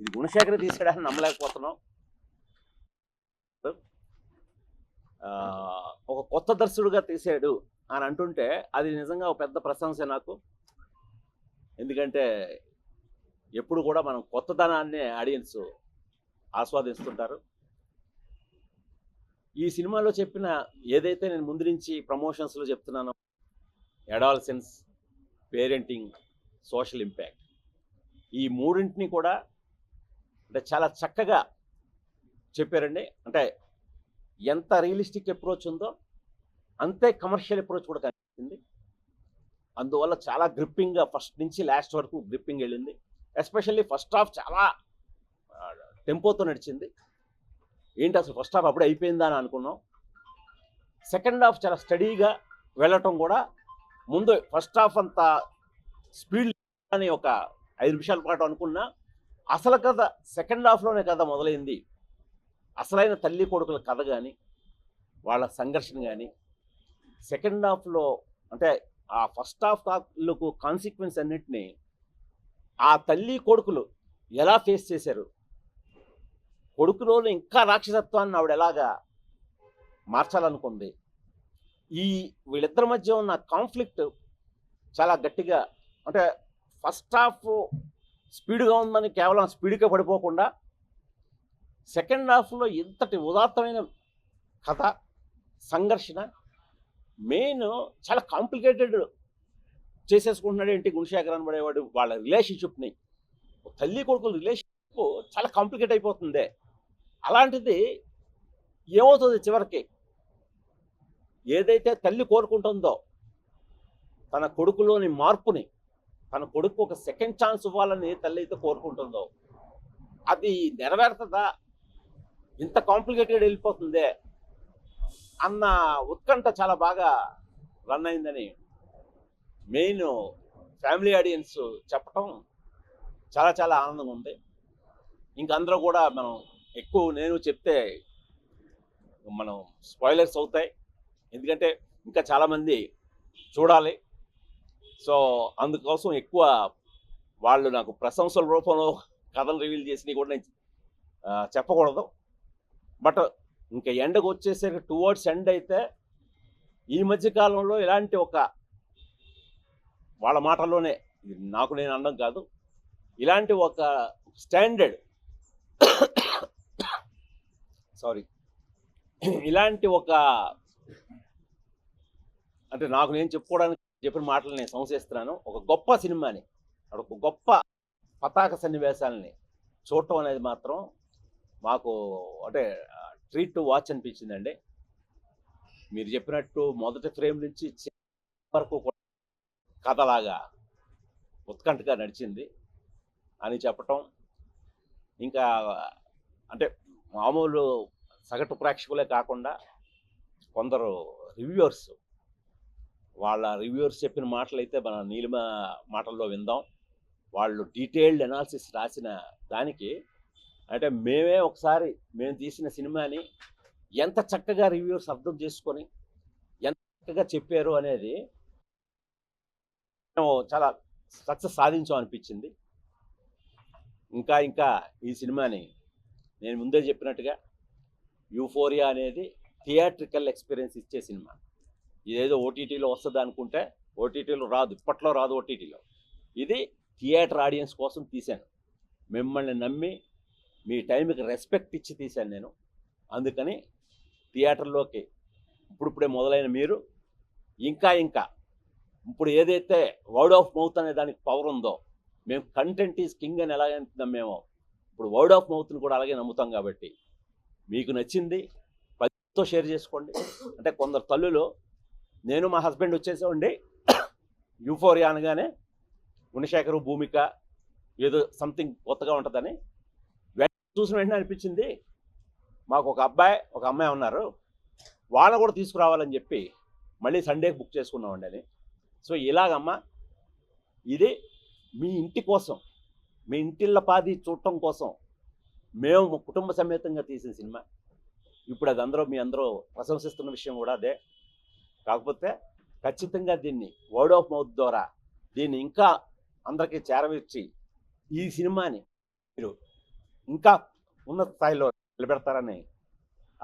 ఇది గుణశేఖర్ తీసాడని నమ్మలేకపోతున్నాం. ఒక కొత్త దర్శకుడుగా తీసాడు అని అంటుంటే అది నిజంగా ఒక పెద్ద ప్రశంస నాకు. ఎందుకంటే ఎప్పుడు కూడా మనం కొత్తదనాన్ని ఆడియన్స్ ఆస్వాదిస్తుంటారు. ఈ సినిమాలో చెప్పిన ఏదైతే నేను ముందు నుంచి ప్రమోషన్స్లో చెప్తున్నానో అడాల్సెన్స్ పేరెంటింగ్ సోషల్ ఇంపాక్ట్ ఈ మూడింటిని కూడా అంటే చాలా చక్కగా చెప్పారండి. అంటే ఎంత రియలిస్టిక్ అప్రోచ్ ఉందో అంతే కమర్షియల్ అప్రోచ్ కూడా కనిపించింది అందువల్ల చాలా గ్రిప్పింగ్గా ఫస్ట్ నుంచి లాస్ట్ వరకు గ్రిప్పింగ్ వెళ్ళింది. ఎస్పెషల్లీ ఫస్ట్ హాఫ్ చాలా టెంపోతో నడిచింది. ఏంటి అసలు ఫస్ట్ హాఫ్ అప్పుడే అయిపోయిందా అని అనుకున్నాం. సెకండ్ హాఫ్ చాలా స్టడీగా వెళ్ళటం కూడా ముందు ఫస్ట్ హాఫ్ అంత స్పీడ్ అని ఒక ఐదు నిమిషాల పాటు అనుకున్నా అసలు కథ సెకండ్ హాఫ్లోనే కథ మొదలైంది. అసలైన తల్లి కొడుకుల కథ కానీ వాళ్ళ సంఘర్షణ కానీ సెకండ్ హాఫ్లో అంటే ఆ ఫస్ట్ హాఫ్ తాలూకు కాన్సిక్వెన్స్ అన్నిటినీ ఆ తల్లి కొడుకులు ఎలా ఫేస్ చేశారు? కొడుకులోని ఇంకా రాక్షసత్వాన్ని ఆవిడ ఎలాగా మార్చాలనుకుంది? ఈ వీళ్ళిద్దరి మధ్య ఉన్న కాన్ఫ్లిక్ట్ చాలా గట్టిగా అంటే ఫస్ట్ హాఫ్ స్పీడ్గా ఉందని కేవలం స్పీడ్గా పడిపోకుండా సెకండ్ హాఫ్లో ఇంతటి ఉదాత్తమైన కథ సంఘర్షణ మెయిన్ చాలా కాంప్లికేటెడ్ చేసేసుకుంటున్నాడు ఏంటి గుణశేఖర్ అనబడేవాడు వాళ్ళ రిలేషన్షిప్ని. తల్లి కొడుకుల రిలేషన్షిప్ చాలా కాంప్లికేట్ అయిపోతుంది. అలాంటిది ఏమవుతుంది చివరికి? ఏదైతే తల్లి కోరుకుంటుందో తన కొడుకులోని మార్పుని తన కొడుకు ఒక సెకండ్ ఛాన్స్ ఇవ్వాలని తల్లి అయితే కోరుకుంటుందో అది నెరవేరుతుందా? ఇంత కాంప్లికేటెడ్ వెళ్ళిపోతుందే అన్న ఉత్కంఠ చాలా బాగా రన్ అయిందని మెయిన్ ఫ్యామిలీ ఆడియన్స్ చెప్పటం చాలా చాలా ఆనందంగా ఉంది. ఇంక అందరూ కూడా మనం ఎక్కువ నేను చెప్తే మనం స్పాయిలర్స్ అవుతాయి. ఎందుకంటే ఇంకా చాలామంది చూడాలి. సో అందుకోసం ఎక్కువ వాళ్ళు నాకు ప్రశంసల రూపంలో కథలు రివీల్ చేసినవి కూడా నేను చెప్పకూడదు. బట్ ఇంకా ఎండకు వచ్చేసరికి టువర్డ్స్ ఎండ్ అయితే ఈ మధ్య కాలంలో ఇలాంటి ఒక వాళ్ళ మాటల్లోనే నాకు నేను అనడం కాదు. ఇలాంటి ఒక స్టాండర్డ్ సారీ ఇలాంటి ఒక అంటే నాకు నేను చెప్పుకోవడానికి చెప్పిన మాటలు నేను సంశయిస్తున్నాను. ఒక గొప్ప సినిమాని ఒక గొప్ప పతాక సన్నివేశాలని చూడటం అనేది మాత్రం మాకు అంటే ట్రీట్ టు వాచ్ అనిపించిందండి. మీరు చెప్పినట్టు మొదటి ఫ్రేమ్ నుంచి వరకు కథలాగా ఉత్కంఠగా నడిచింది అని చెప్పటం. ఇంకా అంటే మామూలు సగటు ప్రేక్షకులే కాకుండా కొందరు రివ్యూవర్స్ వాళ్ళ రివ్యూవర్స్ చెప్పిన మాటలు అయితే మన నీలిమ మాటల్లో విందాం. వాళ్ళు డీటెయిల్డ్ అనాలిసిస్ రాసిన దానికి అంటే మేమే ఒకసారి మేము తీసిన సినిమాని ఎంత చక్కగా రివ్యూస్ అర్థం చేసుకొని ఎంత చక్కగా చెప్పారు అనేది మేము చాలా సక్సెస్ సాధించాం అనిపించింది. ఇంకా ఇంకా ఈ సినిమాని నేను ముందే చెప్పినట్టుగా యూఫోరియా అనేది థియేట్రికల్ ఎక్స్పీరియన్స్ ఇచ్చే సినిమా. ఇదేదో ఓటీటీలో వస్తుంది అనుకుంటే ఓటీటీలో రాదు. ఇప్పట్లో రాదు ఓటీటీలో ఇది థియేటర్ ఆడియన్స్ కోసం తీశాను. మిమ్మల్ని నమ్మి మీ టైంకి రెస్పెక్ట్ ఇచ్చి తీశాను నేను. అందుకని థియేటర్లోకి ఇప్పుడిప్పుడే మొదలైన మీరు ఇంకా ఇంకా ఇప్పుడు ఏదైతే వర్డ్ ఆఫ్ మౌత్ అనే దానికి పవర్ ఉందో మేము కంటెంట్ ఈజ్ కింగ్ అని ఎలాగే నమ్మేమో ఇప్పుడు వర్డ్ ఆఫ్ మౌత్ని కూడా అలాగే నమ్ముతాం కాబట్టి మీకు నచ్చింది పదితో షేర్ చేసుకోండి. అంటే కొందరు తల్లులు నేను మా హస్బెండ్ వచ్చేసామండి యూఫోరియా అనగానే గుణశేఖరు భూమిక ఏదో సంథింగ్ కొత్తగా ఉంటుందని చూసిన వెంటనే అనిపించింది. మాకు ఒక అబ్బాయి ఒక అమ్మాయి ఉన్నారు. వాళ్ళని కూడా తీసుకురావాలని చెప్పి మళ్ళీ సండేకి బుక్ చేసుకున్నామండి అని సో ఇలాగమ్మా ఇది మీ ఇంటి కోసం మీ ఇంటిళ్ళ పాది చూడటం కోసం మేము కుటుంబ సమేతంగా తీసిన సినిమా. ఇప్పుడు అది అందరూ మీ అందరూ ప్రశంసిస్తున్న విషయం కూడా అదే. కాకపోతే ఖచ్చితంగా దీన్ని వర్డ్ ఆఫ్ మౌత్ ద్వారా దీన్ని ఇంకా అందరికీ చేరవేర్చి ఈ సినిమాని మీరు ఇంకా ఉన్నత స్థాయిలో నిలబెడతారని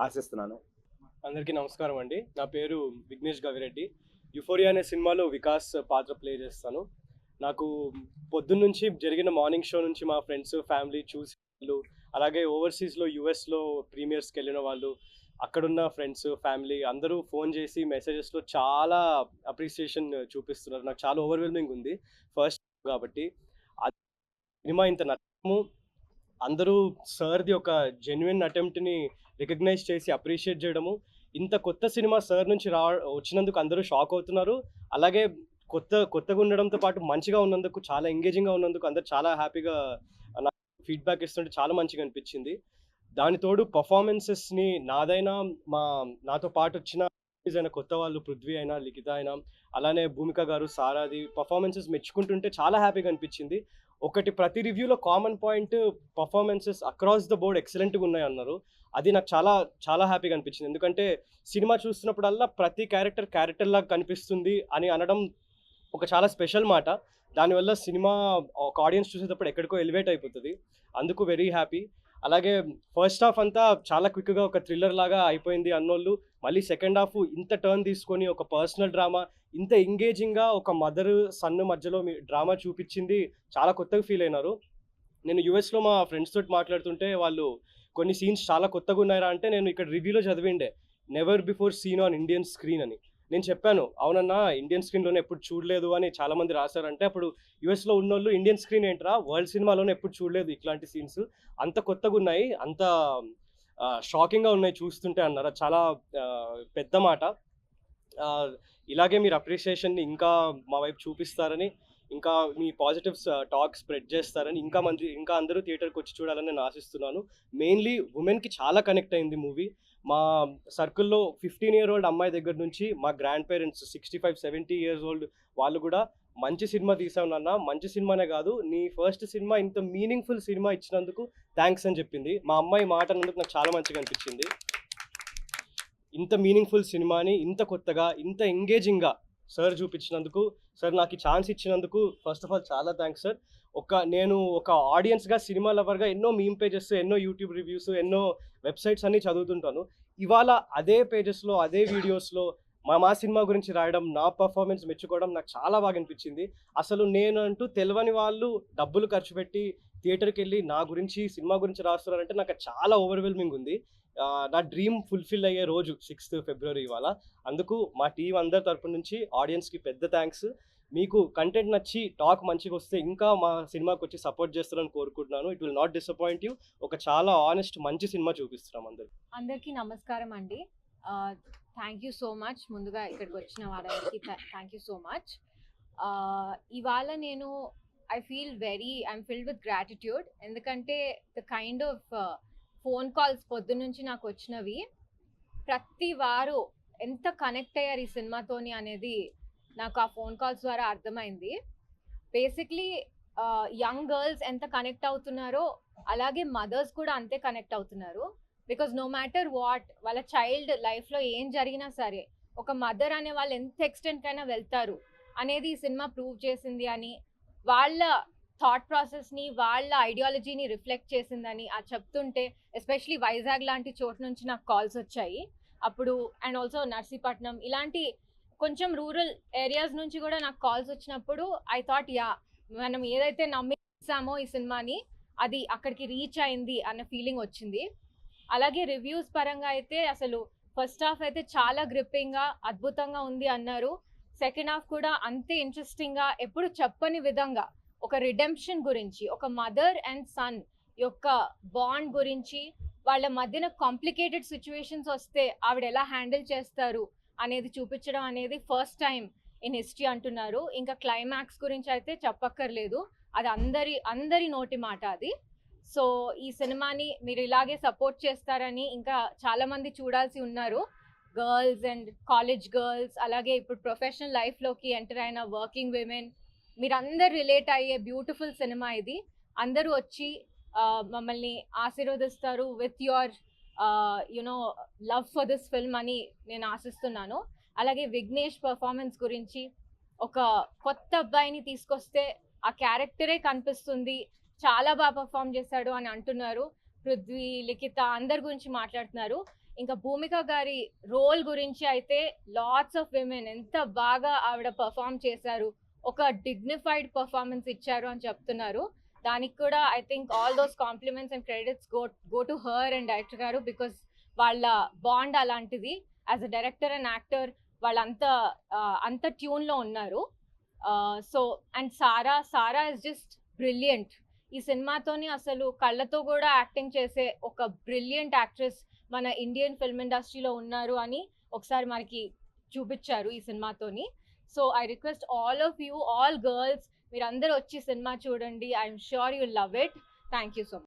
ఆశిస్తున్నాను. అందరికీ నమస్కారం అండి. నా పేరు విఘ్నేష్ గవిరెడ్డి. యుఫోరియా అనే సినిమాలో వికాస్ పాత్ర ప్లే చేస్తాను. నాకు పొద్దున్న నుంచి జరిగిన మార్నింగ్ షో నుంచి మా ఫ్రెండ్స్ ఫ్యామిలీ చూసి వాళ్ళు అలాగే ఓవర్సీస్లో యూఎస్లో ప్రీమియర్స్కి వెళ్ళిన వాళ్ళు అక్కడున్న ఫ్రెండ్స్ ఫ్యామిలీ అందరూ ఫోన్ చేసి మెసేజెస్లో చాలా అప్రిసియేషన్ చూపిస్తున్నారు. నాకు చాలా ఓవర్వెల్మింగ్ ఉంది. ఫస్ట్ కాబట్టి అది సినిమా ఇంత నటము అందరూ సార్ది ఒక జెన్యున్ అటెంప్ట్ని రికగ్నైజ్ చేసి అప్రిషియేట్ చేయడము ఇంత కొత్త సినిమా సార్ నుంచి రా వచ్చినందుకు అందరూ షాక్ అవుతున్నారు. అలాగే కొత్త కొత్తగా ఉండడంతో పాటు మంచిగా ఉన్నందుకు చాలా ఎంగేజింగ్గా ఉన్నందుకు అందరు చాలా హ్యాపీగా నాకు ఫీడ్బ్యాక్ ఇస్తుంటే చాలా మంచిగా అనిపించింది. దాని తోడు పర్ఫార్మెన్సెస్ని నాదైనా మా నాతో పాటు వచ్చిన అయిన కొత్త వాళ్ళు పృథ్వీ అయినా లిఖిత అయినా అలానే భూమిక గారు సారాది పర్ఫార్మెన్సెస్ మెచ్చుకుంటుంటే చాలా హ్యాపీగా అనిపించింది. ఒకటి ప్రతి రివ్యూలో common point performances across the board ఎక్సలెంట్గా ఉన్నాయి అన్నారు. అది నాకు చాలా చాలా హ్యాపీగా అనిపించింది. ఎందుకంటే సినిమా చూస్తున్నప్పుడల్లా ప్రతి క్యారెక్టర్ క్యారెక్టర్ లాగా కనిపిస్తుంది అని అనడం ఒక చాలా స్పెషల్ మాట. దానివల్ల సినిమా ఒక ఆడియన్స్ చూసేటప్పుడు ఎక్కడికో ఎలివేట్ అయిపోతుంది. అందుకు వెరీ హ్యాపీ. అలాగే ఫస్ట్ హాఫ్ అంతా చాలా క్విక్గా ఒక థ్రిల్లర్ లాగా అయిపోయింది అన్నోళ్ళు. మళ్ళీ సెకండ్ హాఫ్ ఇంత టర్న్ తీసుకొని ఒక పర్సనల్ డ్రామా ఇంత ఎంగేజింగ్గా ఒక మదర్ సన్ మధ్యలో మీ డ్రామా చూపించింది చాలా కొత్తగా ఫీల్ అయినారు. నేను యూఎస్లో మా ఫ్రెండ్స్ తోటి మాట్లాడుతుంటే వాళ్ళు కొన్ని సీన్స్ చాలా కొత్తగా ఉన్నాయరా అంటే నేను ఇక్కడ రివ్యూలో చదివిండే never before seen on Indian screen అని. నేను చెప్పాను. అవునన్నా ఇండియన్ స్క్రీన్లోనే ఎప్పుడు చూడలేదు అని చాలా మంది రాశారంటే అప్పుడు యూఎస్లో ఉన్నోళ్ళు ఇండియన్ స్క్రీన్ ఏంట్రా? వరల్డ్ సినిమాలోనే ఎప్పుడు చూడలేదు ఇట్లాంటి సీన్స్ అంత కొత్తగా ఉన్నాయి. అంత షాకింగ్గా ఉన్నాయి చూస్తుంటే అన్నారు? చాలా పెద్ద మాట. ఇలాగే మీరు అప్రిషియేషన్ని ఇంకా మా వైపు చూపిస్తారని ఇంకా మీ పాజిటివ్స్ టాక్ స్ప్రెడ్ చేస్తారని ఇంకా మంది ఇంకా అందరూ థియేటర్కి వచ్చి చూడాలని నేను ఆశిస్తున్నాను. మెయిన్లీ ఉమెన్కి చాలా కనెక్ట్ అయింది మూవీ మా సర్కిల్లో ఫిఫ్టీన్ ఇయర్ ఓల్డ్ అమ్మాయి దగ్గర నుంచి మా grandparents sixty five seventy years old వాళ్ళు కూడా మంచి సినిమా తీసావు నాన్న. మంచి సినిమానే కాదు నీ ఫస్ట్ సినిమా ఇంత మీనింగ్ఫుల్ సినిమా ఇచ్చినందుకు థ్యాంక్స్ అని చెప్పింది. మా అమ్మాయి మాట అన్నందుకు నాకు చాలా మంచిగా అనిపించింది. ఇంత మీనింగ్ఫుల్ సినిమాని ఇంత కొత్తగా ఇంత ఎంగేజింగ్గా సార్ చూపించినందుకు సార్ నాకు ఛాన్స్ ఇచ్చినందుకు ఫస్ట్ ఆఫ్ ఆల్ చాలా థ్యాంక్స్ సార్ ఒక నేను ఒక ఆడియన్స్గా సినిమా లవర్గా ఎన్నో మీమ్ పేజెస్ ఎన్నో యూట్యూబ్ రివ్యూస్ ఎన్నో వెబ్సైట్స్ అన్నీ చదువుతుంటాను. ఇవాళ అదే పేజెస్లో అదే వీడియోస్లో మా మా సినిమా గురించి రాయడం నా పర్ఫార్మెన్స్ మెచ్చుకోవడం నాకు చాలా బాగా అనిపించింది. అసలు నేను అంటూ తెలియని వాళ్ళు డబ్బులు ఖర్చు పెట్టి థియేటర్కి వెళ్ళి నా గురించి సినిమా గురించి రాస్తున్నారంటే నాకు చాలా ఓవర్వెల్మింగ్ ఉంది. నా డ్రీమ్ ఫుల్ఫిల్ అయ్యే రోజు సిక్స్త్ ఫిబ్రవరి ఇవాళ. అందుకు మా టీం అందరి తరపు నుంచి ఆడియన్స్కి పెద్ద థ్యాంక్స్ మీకు కంటెంట్ నచ్చి టాక్ మంచిగా వస్తే ఇంకా మా సినిమాకి వచ్చి సపోర్ట్ చేస్తారని కోరుకుంటున్నాను. It will not disappoint you ఒక చాలా ఆనెస్ట్ మంచి సినిమా చూపిస్తున్నాం అందరు అందరికీ నమస్కారం అండి. థ్యాంక్ యూ సో మచ్ ముందుగా ఇక్కడికి వచ్చిన వాళ్ళందరికీ థ్యాంక్ యూ సో మచ్ ఇవాళ నేను I feel very I'm filled with gratitude ఎందుకంటే the kind of phone calls పొద్దు నుంచి నాకు వచ్చినవి ప్రతి వారు ఎంత కనెక్ట్ అయ్యారు ఈ సినిమాతోని అనేది నాకు ఆ ఫోన్ కాల్స్ ద్వారా అర్థమైంది. బేసిక్లీ యంగ్ గర్ల్స్ ఎంత కనెక్ట్ అవుతున్నారో అలాగే మదర్స్ కూడా అంతే కనెక్ట్ అవుతున్నారు. బికాజ్ నో మ్యాటర్ వాట్ వాళ్ళ చైల్డ్ లైఫ్లో ఏం జరిగినా సరే ఒక మదర్ అనే వాళ్ళు ఎంత ఎక్స్టెంట్కైనా వెళ్తారు అనేది ఈ సినిమా ప్రూవ్ చేసింది అని వాళ్ళ థాట్ ప్రాసెస్ని వాళ్ళ ఐడియాలజీని రిఫ్లెక్ట్ చేసిందని ఆ చెప్తుంటే ఎస్పెషలీ వైజాగ్ లాంటి చోటు నుంచి నాకు కాల్స్ వచ్చాయి. అప్పుడు అండ్ ఆల్సో నర్సీపట్నం ఇలాంటి కొంచెం రూరల్ ఏరియాస్ నుంచి కూడా నాకు కాల్స్ వచ్చినప్పుడు ఐ థాట్ యా మనం ఏదైతే నమ్మిస్తామో ఈ సినిమాని అది అక్కడికి రీచ్ అయింది అన్న ఫీలింగ్ వచ్చింది. అలాగే రివ్యూస్ పరంగా అయితే అసలు ఫస్ట్ హాఫ్ అయితే చాలా గ్రిప్పింగ్గా అద్భుతంగా ఉంది అన్నారు. సెకండ్ హాఫ్ కూడా అంతే ఇంట్రెస్టింగ్గా ఎప్పుడు చెప్పని విధంగా ఒక రిడెంప్షన్ గురించి ఒక మదర్ అండ్ సన్ యొక్క బాండ్ గురించి వాళ్ళ మధ్యన కాంప్లికేటెడ్ సిచ్యువేషన్స్ వస్తే ఆవిడ ఎలా హ్యాండిల్ చేస్తారు అనేది చూపించడం అనేది ఫస్ట్ టైం ఇన్ హిస్టరీ అంటున్నారు. ఇంకా క్లైమాక్స్ గురించి అయితే చెప్పక్కర్లేదు. అది అందరి అందరి నోటి మాట అది. సో ఈ సినిమాని మీరు ఇలాగే సపోర్ట్ చేస్తారని ఇంకా చాలా మంది చూడాల్సి ఉన్నారు. గర్ల్స్ అండ్ కాలేజ్ గర్ల్స్ అలాగే ఇప్పుడు ప్రొఫెషనల్ లైఫ్లోకి ఎంటర్ అయిన వర్కింగ్ విమెన్ మీరందరు రిలేట్ అయ్యే బ్యూటిఫుల్ సినిమా ఇది. అందరూ వచ్చి మమ్మల్ని ఆశీర్వదిస్తారు with your you know love for this film అని నేను ఆశిస్తున్నాను. అలాగే విఘ్నేష్ పర్ఫార్మెన్స్ గురించి ఒక కొత్త అబ్బాయిని తీసుకొస్తే ఆ క్యారెక్టరే కనిపిస్తుంది. చాలా బాగా పర్ఫామ్ చేశాడు అని అంటున్నారు. పృథ్వీ లిఖిత అందరి గురించి మాట్లాడుతున్నారు. ఇంకా భూమిక గారి రోల్ గురించి అయితే లాట్స్ ఆఫ్ విమెన్ ఎంత బాగా ఆవిడ పర్ఫామ్ చేశారు. ఒక డిగ్నిఫైడ్ పర్ఫార్మెన్స్ ఇచ్చారు అని చెప్తున్నారు. దానికి కూడా I think all those compliments and credits go go to her and director గారు బికాస్ వాళ్ళ బాండ్ అలాంటిది. As a director and actor వాళ్ళంత అంత ట్యూన్లో ఉన్నారు. So and Sara Sara is just brilliant ఈ సినిమాతోని అసలు కళ్ళతో కూడా యాక్టింగ్ చేసే ఒక బ్రిలియంట్ యాక్ట్రెస్ మన ఇండియన్ ఫిల్మ్ ఇండస్ట్రీలో ఉన్నారు అని ఒకసారి మనకి చూపించారు ఈ సినిమాతోని. So I request all of you all girls మీరందరూ వచ్చి సినిమా చూడండి. I'm sure you love it. Thank you so much